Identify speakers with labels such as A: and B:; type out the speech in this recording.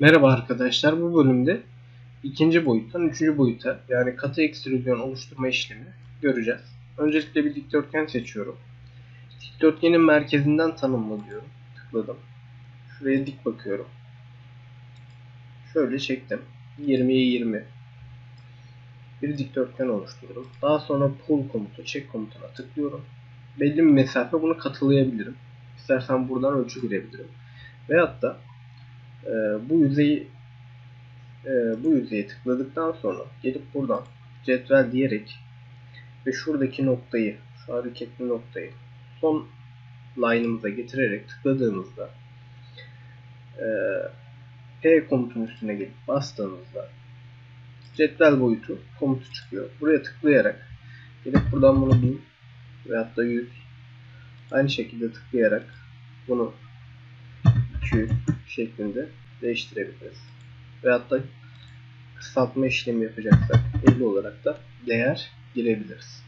A: Merhaba arkadaşlar. Bu bölümde ikinci boyuttan üçüncü boyuta yani katı ekstrüzyon oluşturma işlemi göreceğiz. Öncelikle bir dikdörtgen seçiyorum. Dikdörtgenin merkezinden tanımla diyorum. Tıkladım. Şuraya dik bakıyorum. Şöyle çektim. 20'ye 20 bir dikdörtgen oluşturdum. Daha sonra pull komutu, çek komutuna tıklıyorum. Belli bir mesafe bunu katılayabilirim. İstersen buradan ölçü girebilirim. Veyahut da e, bu yüzeyi e, bu yüzeye tıkladıktan sonra gelip buradan cetvel diyerek ve şuradaki noktayı, şu hareketli noktayı son line'ımıza getirerek tıkladığımızda e, P komutunun üstüne gelip bastığımızda cetvel boyutu komutu çıkıyor. Buraya tıklayarak gelip buradan bunu 1000 veyahut da 100 aynı şekilde tıklayarak bunu 200 şeklinde değiştirebiliriz. Veyahut da kısaltma işlemi yapacaksak 50 olarak da değer girebiliriz.